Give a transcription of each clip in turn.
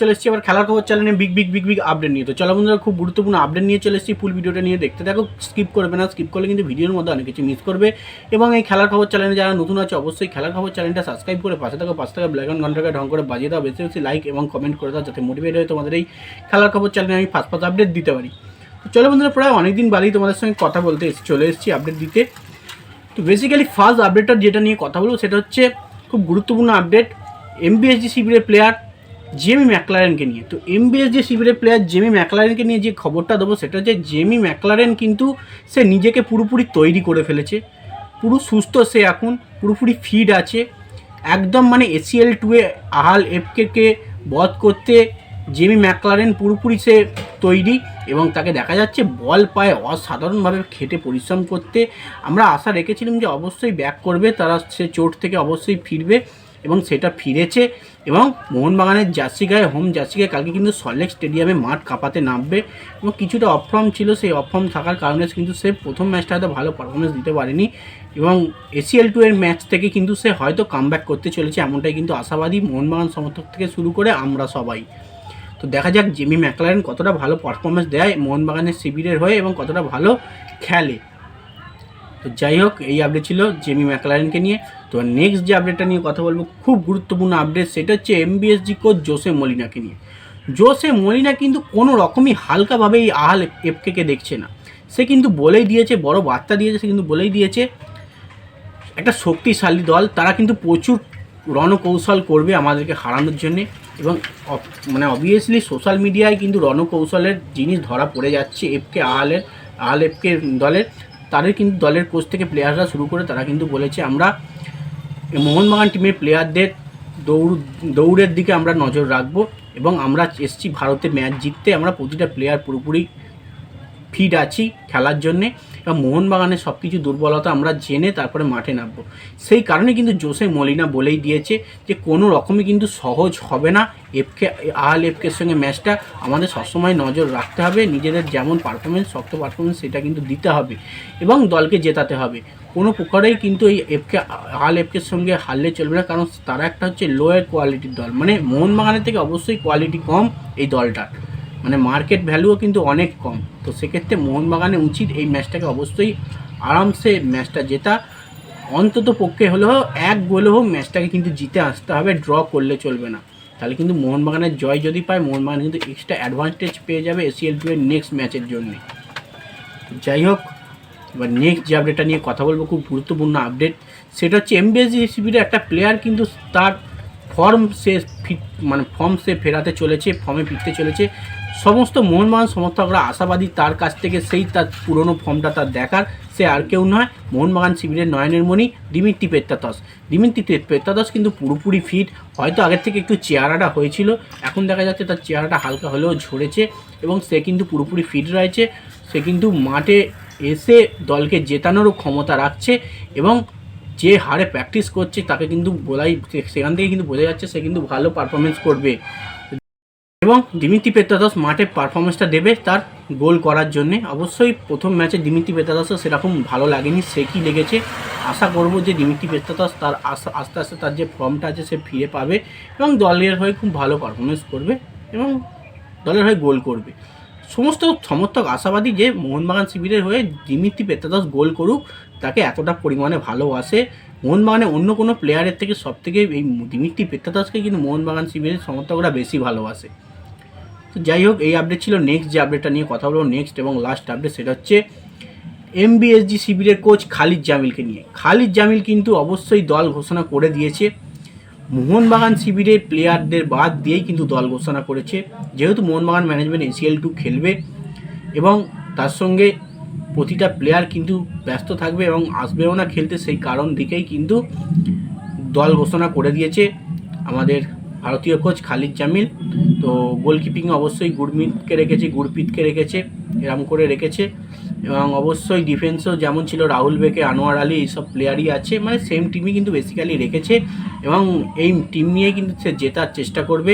চলে এসেছি আবার খেলার খবর চ্যানেলে big big big big update নিয়ে। তো চলো বন্ধুরা, খুব গুরুত্বপূর্ণ আপডেট নিয়ে চলে এসেছি ফুল ভিডিওটা নিয়ে দেখতে থাকো স্কিপ করবে না স্কিপ করলে কিন্তু ভিডিওর মধ্যে অনেক কিছু মিস করবে। এবং এই খেলার খবর চ্যানেলে যারা নতুন আছে, অবশ্যই খেলার খবর চ্যানেলটা সাবস্ক্রাইব করে পাশে থাকো, পাশে থাকা ব্ল্যাক অ্যান্ড ঘন্টাকে ঢং করে বাজিয়ে দাও, বেশি বেশি লাইক এবং কমেন্ট করে দাও, যাতে মোটিভেট হয়ে তোমাদের এই খেলার খবর চ্যানেলে আমি ফার্স্ট ফার্স্ট আপডেট দিতে পারি। তো চলো বন্ধুরা, প্রায় অনেকদিন বাদেই তোমাদের সঙ্গে কথা বলতে চলে এসেছি আপডেট দিতে। তো বেসিক্যালি ফার্স্ট আপডেটটা যেটা নিয়ে কথা বলব, সেটা হচ্ছে খুব গুরুত্বপূর্ণ আপডেট এমবিএসজি শিবিরের প্লেয়ার জেমি ম্যাকলারেনকে নিয়ে। তো এমবিএসজি শিবিরের প্লেয়ার জেমি ম্যাকলারেনকে নিয়ে যে খবরটা দেবো, সেটা হচ্ছে জেমি ম্যাকলারেন কিন্তু সে নিজেকে পুরোপুরি তৈরি করে ফেলেছে। পুরো সুস্থ সে এখন, পুরোপুরি ফিট আছে। একদম মানে এসিএল টুয়ে আহাল এফকে বধ করতে জেমি ম্যাকলারেন পুরোপুরি সে তৈরি এবং তাকে দেখা যাচ্ছে বল পায় অসাধারণভাবে খেটে পরিশ্রম করতে। আমরা আশা রেখেছিলাম যে অবশ্যই ব্যাক করবে, তারা সে চোট থেকে অবশ্যই ফিরবে এবং সেটা ফিরেছে। এবং মোহনবাগানের জার্সি গায়ে হোম জার্সি গায়ে কালকে কিন্তু সল্লেক স্টেডিয়ামে মাঠ কাঁপাতে নামবে এবং কিছুটা অফ ফর্ম ছিল, সেই অফ ফর্ম থাকার কারণে কিন্তু সে প্রথম ম্যাচটা হয়তো ভালো পারফরমেন্স দিতে পারেনি এবং এসিএল টু এর ম্যাচ থেকে কিন্তু সে হয়তো কামব্যাক করতে চলেছে, এমনটাই কিন্তু আশাবাদী মোহনবাগান সমর্থক থেকে শুরু করে আমরা সবাই। তো দেখা যাক, জেমি ম্যাকলারেন কতটা ভালো পারফরমেন্স দেয় মোহনবাগানের শিবিরের হয়ে এবং কতটা ভালো খেলে। তো যাই হোক, এই আপডেট ছিল জেমি ম্যাকলারেনকে নিয়ে। তো নেক্সট যে আপডেটটা নিয়ে কথা বলব, খুব গুরুত্বপূর্ণ আপডেট সেটা হচ্ছে এমবিএসজি কোচ জোসে মলিনাকে নিয়ে। জোসে মলিনা কিন্তু কোনো রকমই হালকাভাবে এই আহাল এফকে দেখছে না। সে কিন্তু বলেই দিয়েছে, বড় বার্তা দিয়েছে, সে কিন্তু বলেই দিয়েছে, একটা শক্তিশালী দল, তারা কিন্তু প্রচুর রণকৌশল করবে আমাদেরকে হারানোর জন্যে। এবং মানে অবভিয়াসলি সোশ্যাল মিডিয়ায় কিন্তু রণকৌশলের জিনিস ধরা পড়ে যাচ্ছে এফকে আহালের, আহাল এফকে দলের। তাদের কিন্তু দলের কোচ থেকে প্লেয়াররা শুরু করে তারা কিন্তু বলেছে, আমরা মোহনবাগান টিমের প্লেয়ারদের দৌড়, দৌড়ের দিকে আমরা নজর রাখব এবং আমরা এসছি ভারতে ম্যাচ জিততে। আমরা প্রতিটা প্লেয়ার পুরোপুরি ফিট আছি খেলার জন্যে। এবং মোহনবাগানের সব কিছু দুর্বলতা আমরা জেনে তারপরে মাঠে নামবো। সেই কারণে কিন্তু জোসে মলিনা বলেই দিয়েছে যে, কোনো রকমই কিন্তু সহজ হবে না। এফকে আল এফকের সঙ্গে ম্যাচটা আমাদের সবসময় নজর রাখতে হবে। নিজেদের যেমন পারফরমেন্স শক্ত পারফরমেন্স সেটা কিন্তু দিতে হবে এবং দলকে জেতাতে হবে। কোনো প্রকারেই কিন্তু এই এফকে আল এফকের সঙ্গে হারলে চলবে না, কারণ তারা একটা হচ্ছে লোয়ার কোয়ালিটির দল। মানে মোহনবাগানের থেকে অবশ্যই কোয়ালিটি কম এই দলটার। মানে মার্কেট ভ্যালুও কিন্তু অনেক কম। তো সেক্ষেত্রে মোহনবাগানে উচিত এই ম্যাচটাকে অবশ্যই আরামসে ম্যাচটা জেতা। অন্তত পক্ষে হলেও এক গোলে হোক ম্যাচটাকে কিন্তু জিতে আসতে হবে ড্র করলে চলবে না। তাহলে কিন্তু মোহনবাগানের জয় যদি পায়, মোহনবাগান কিন্তু এক্সট্রা অ্যাডভান্টেজ পেয়ে যাবে এসিএল টু এর নেক্সট ম্যাচের জন্যে। যাই হোক, এবার নেক্সট যে আপডেটটা নিয়ে কথা বলব, খুব গুরুত্বপূর্ণ আপডেট সেটা হচ্ছে এমবিএসজি শিবিরের একটা প্লেয়ার কিন্তু তার ফর্ম সে ফিট মানে ফর্ম সে ফেরাতে চলেছে ফর্মে ফিরতে চলেছে। সমস্ত মোহনবাগান সমর্থকরা আশাবাদী, তার কাছ থেকে সেই তার পুরনো ফর্মটা তার দেখার, সে আর কেউ নয়, মোহনবাগান শিবিরের নয়নের মণি দিমিত্রি পেত্তাতস দিমিত্রি পেত্তাতস কিন্তু পুরোপুরি ফিট হয়তো আগের থেকে একটু চেহারাটা হয়েছিল, এখন দেখা যাচ্ছে তার চেহারাটা হালকা হলেও ঝরেছে এবং সে কিন্তু পুরোপুরি ফিট রয়েছে। সে কিন্তু মাঠে এসে দলকে জেতানোরও ক্ষমতা রাখছে এবং যে হারে প্র্যাকটিস করছে, তাকে কিন্তু বলাই সেখান থেকে কিন্তু বোঝা যাচ্ছে সে কিন্তু ভালো পারফরমেন্স করবে। এবং দিমিত্রি পেত্রাদাস মাঠে পারফরমেন্সটা দেবে তার গোল করার জন্যে। অবশ্যই প্রথম ম্যাচে দিমিত্রি পেত্রাদাসও সেরকম ভালো লাগেনি, সে কি লেগেছে? আশা করব যে দিমিত্রি পেত্রাদাস তার আস্তে আস্তে তার যে ফর্মটা আছে সে ফিরে পাবে এবং দলের হয়ে খুব ভালো পারফরমেন্স করবে এবং দলের হয়ে গোল করবে। সমস্ত সমর্থক আশাবাদী যে মোহনবাগান শিবিরের হয়ে দিমিত্রি পেত্রাদাস গোল করুক, তাকে এতটা পরিমাণে ভালোবাসে। মোহনবাগানে অন্য কোনো প্লেয়ারের থেকে সব থেকে এই দিমিত্রি পেত্রাদাসকে কিন্তু মোহনবাগান শিবিরের সমর্থকরা বেশি ভালোবাসে। তো যাই হোক, এই আপডেট ছিল। নেক্সট যে আপডেটটা নিয়ে কথা বলব নেক্সট এবং লাস্ট আপডেট সেটা হচ্ছে এমবিএসজি শিবিরের কোচ খালিদ জামিলকে নিয়ে। খালিদ জামিল কিন্তু অবশ্যই দল ঘোষণা করে দিয়েছে। মোহনবাগান শিবিরের প্লেয়ারদের বাদ দিয়েই কিন্তু দল ঘোষণা করেছে। যেহেতু মোহনবাগান ম্যানেজমেন্ট এসিএল টু খেলবে এবং তার সঙ্গে প্রতিটা প্লেয়ার কিন্তু ব্যস্ত থাকবে এবং আসবেও না খেলতে সেই কারণ দিকেই কিন্তু দল ঘোষণা করে দিয়েছে আমাদের ভারতীয় কোচ খালিদ জামিল। তো গোলকিপিং অবশ্যই গুরমিতকে রেখেছে গুরপিতকে রেখেছে, এরম করে রেখেছে। এবং অবশ্যই ডিফেন্সও যেমন ছিল রাহুল বেকে, আনোয়ার আলী, এইসব প্লেয়ারই আছে। মানে সেম টিমই কিন্তু বেসিক্যালি রেখেছে এবং এই টিম নিয়ে কিন্তু সে জেতার চেষ্টা করবে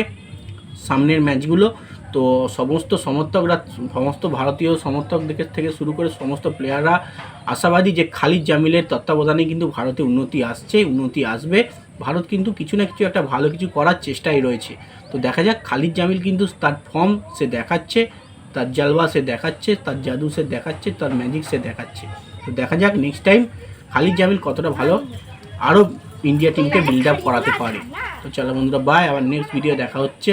সামনের ম্যাচগুলো তো সমস্ত সমর্থকরা, সমস্ত ভারতীয় সমর্থক দিকে থেকে শুরু করে সমস্ত প্লেয়াররা আশাবাদী যে খালিদ জামিলের তত্ত্বাবধানে কিন্তু ভারতে উন্নতি আসছে, উন্নতি আসবে। ভারত কিন্তু কিছু না কিছু একটা ভালো কিছু করার চেষ্টায় রয়েছে। তো দেখা যাক, খালিদ জামিল কিন্তু তার ফর্ম সে দেখাচ্ছে। তার জালবা সে দেখাচ্ছে, তার জাদু সে দেখাচ্ছে, তার ম্যাজিক সে দেখাচ্ছে। তো দেখা যাক নেক্সট টাইম খালিদ জামিল কতটা ভালো আরও ইন্ডিয়া টিমকে বিল্ড আপ করাতে পারে। তো চলো বন্ধুরা বাই আবার নেক্সট ভিডিও দেখা হচ্ছে।